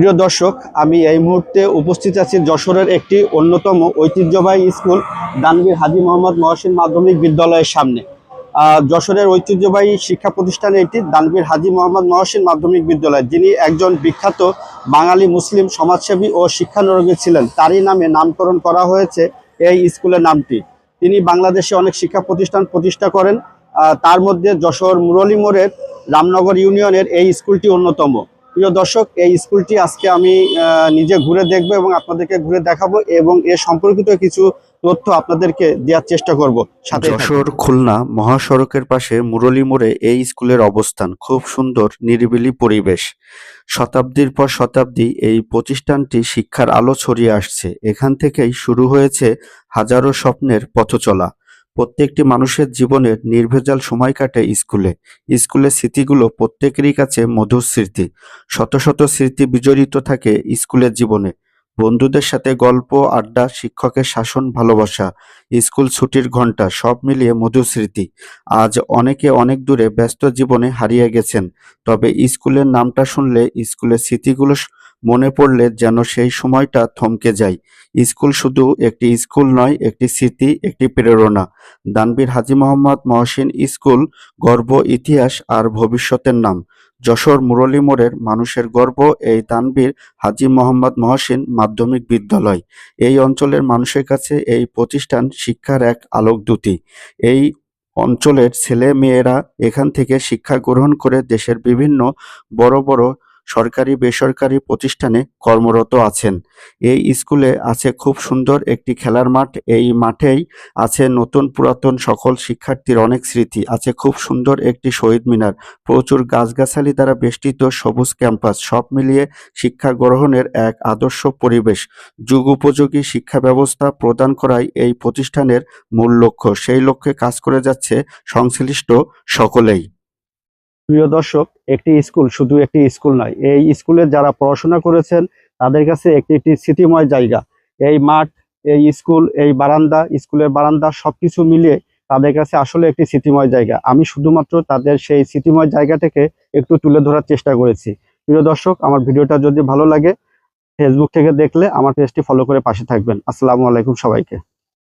প্রিয় দর্শক, আমি এই মুহূর্তে উপস্থিত আছি যশোরের একটি অন্যতম ঐতিহ্যবাহী স্কুল, দানবীর হাজি মোহাম্মদ মহসিন মাধ্যমিক বিদ্যালয়ের সামনে। যশোরের ঐতিহ্যবাহী শিক্ষা প্রতিষ্ঠান এটি দানবীর হাজি মোহাম্মদ মহসিন মাধ্যমিক বিদ্যালয়। যিনি একজন বিখ্যাত বাঙালি মুসলিম সমাজসেবী ও শিক্ষানুরোগী ছিলেন। তারই নামে নামকরণ করা হয়েছে এই স্কুলের নামটি। তিনি বাংলাদেশে অনেক শিক্ষা প্রতিষ্ঠান প্রতিষ্ঠা করেন। তার মধ্যে যশোর মুরলী মোড়ের রামনগর ইউনিয়নের এই স্কুলটি অন্যতম। প্রিয় দর্শক, এই স্কুলটি আজকে আমি নিজে ঘুরে দেখব এবং আপনাদেরকে ঘুরে দেখাবো এবং এ সম্পর্কিত কিছু তথ্য আপনাদেরকে দেওয়ার চেষ্টা করব। সাথে। যশোর খুলনা মহাসড়কের পাশে মুরলী মোড়ে এই স্কুলের অবস্থান, খুব সুন্দর, নিরিবিলি পরিবেশ। শতাব্দীর পর শতাব্দী এই প্রতিষ্ঠানটি শিক্ষার আলো ছড়িয়ে আসছে। এখান থেকেই শুরু হয়েছে হাজারো স্বপ্নের পথচলা। প্রত্যেকটি মানুষের জীবনের নির্ভেজাল সময় কাটে স্কুলে। স্কুলের স্মৃতিগুলো প্রত্যেকেরই কাছে মধুর স্মৃতি। শত শত স্মৃতি বিজড়িত থাকে স্কুলের জীবনে। বন্ধুদের সাথে গল্প, আড্ডা, শিক্ষকের শাসন, ভালোবাসা, স্কুল ছুটির ঘণ্টা সব মিলিয়ে মধুর স্মৃতি। আজ অনেকে অনেক দূরে ব্যস্ত জীবনে হারিয়ে গেছেন, তবে স্কুলের নামটা শুনলে স্কুলের স্মৃতিগুলো মনে পড়লে যেন সেই সময়টা থমকে যায়। স্কুল শুধু একটি স্কুল নয়, একটি স্মৃতি, একটি প্রেরণা। দানবীর হাজি মোহাম্মদ মহসিন স্কুল, গর্ব, ইতিহাস আর ভবিষ্যতের নাম। যশোর মুরলী মোড়ের মানুষের গর্ব এই দানবীর হাজি মোহাম্মদ মহসিন মাধ্যমিক বিদ্যালয়। এই অঞ্চলের মানুষের কাছে এই প্রতিষ্ঠান শিক্ষার এক আলোকদূতি এই অঞ্চলের ছেলে মেয়েরা এখান থেকে শিক্ষা গ্রহণ করে দেশের বিভিন্ন বড় বড় সরকারি, বেসরকারি প্রতিষ্ঠানে কর্মরত আছেন। এই স্কুলে আছে খুব সুন্দর একটি খেলার মাঠ। এই মাঠেই আছে নতুন পুরাতন সকল শিক্ষার্থীর অনেক স্মৃতি। আছে খুব সুন্দর একটি শহীদ মিনার। প্রচুর গাছগাছালি দ্বারা বেষ্টিত সবুজ ক্যাম্পাস। সব মিলিয়ে শিক্ষা গ্রহণের এক আদর্শ পরিবেশ। যুগ উপযোগী শিক্ষা ব্যবস্থা প্রদান করাই এই প্রতিষ্ঠানের মূল লক্ষ্য। সেই লক্ষ্যে কাজ করে যাচ্ছে সংশ্লিষ্ট সকলেই। প্রিয় দর্শক, একটি স্কুল শুধু একটি স্কুল নয়, এই স্কুলে যারা পড়াশোনা করেছেন, তাদের কাছে একটি একটি স্মৃতিময় জায়গা। এই মাঠ, এই স্কুল, এই বারান্দা, স্কুলের বারান্দা সবকিছু মিলিয়ে তাদের কাছে আসলে একটি স্মৃতিময় জায়গা। আমি শুধুমাত্র তাদের সেই স্মৃতিময় জায়গাটাকে একটু তুলে ধরার চেষ্টা করেছি। প্রিয় দর্শক, আমার ভিডিওটা যদি ভালো লাগে ফেসবুক থেকে দেখলে আমার পেজটি ফলো করে পাশে থাকবেন। আসসালামু আলাইকুম সবাইকে।